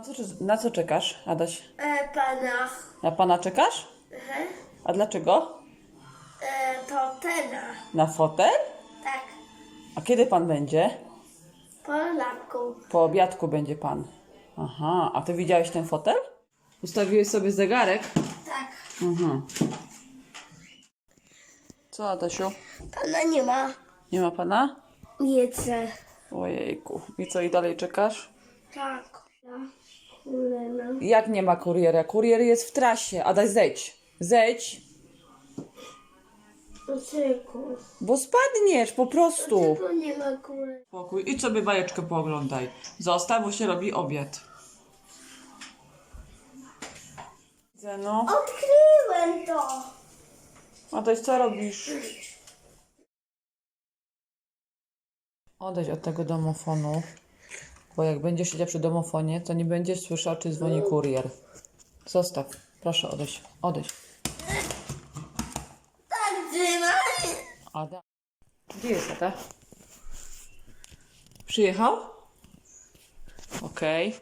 Na co, na co czekasz, Adaś? E, pana. Na pana czekasz? Mhm. A dlaczego? E, to tena. Na fotel? Tak. A kiedy pan będzie? Po lampku. Po obiadku będzie pan. Aha, a ty widziałeś ten fotel? Ustawiłeś sobie zegarek? Tak. Mhm. Co, Adasiu? Pana nie ma. Nie ma pana? Wiece. Ojejku. I co, i dalej czekasz? Tak. Kulena. Jak nie ma kuriera? Kurier jest w trasie. Adaś, zejdź. Zejdź, Dlaczego? bo spadniesz po prostu. Dlaczego nie ma? Spokój. Idź sobie bajeczkę pooglądaj. Zostaw, bo się robi obiad. Widzę, no. Odkryłem to. Adaś, co robisz? Odejdź od tego domofonu, bo jak będziesz siedział przy domofonie, to nie będziesz słyszał, czy dzwoni kurier. Zostaw. Proszę, odejść. Odejść. Tak, trzymaj. Ada. Gdzie jest Ada? Przyjechał? Okej.